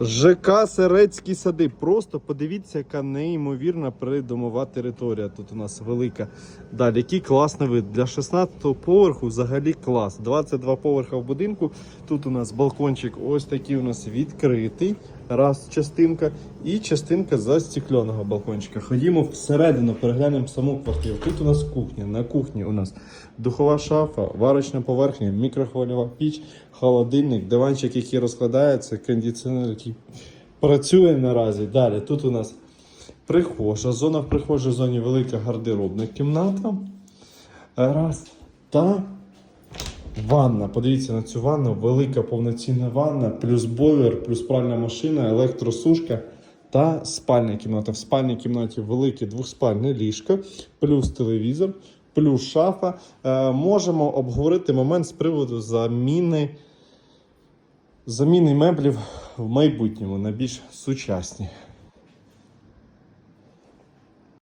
ЖК Серецькі сади. Просто подивіться, яка неймовірна придомова територія. Тут у нас велика. Далі, який класний вид. Для 16-го поверху взагалі клас. 22 поверха в будинку. Тут у нас балкончик ось такий у нас відкритий. Раз частинка. І частинка застекленого балкончика. Ходімо всередину, переглянемо саму квартиру. Тут у нас кухня. На кухні у нас духова шафа, варочна поверхня, мікрохвильова піч, холодильник, диванчик, який розкладається, кондиціонер, який працює наразі. Далі тут у нас прихожа. Зона в прихожій зоні велика гардеробна кімната. Раз. Та ванна. Подивіться на цю ванну. Велика повноцінна ванна, плюс бойлер, плюс пральна машина, електросушка та спальня кімната. В спальній кімнаті велике двохспальне ліжко, плюс телевізор, плюс шафа. Е, можемо обговорити момент з приводу заміни, заміни меблів в майбутньому на більш сучасні.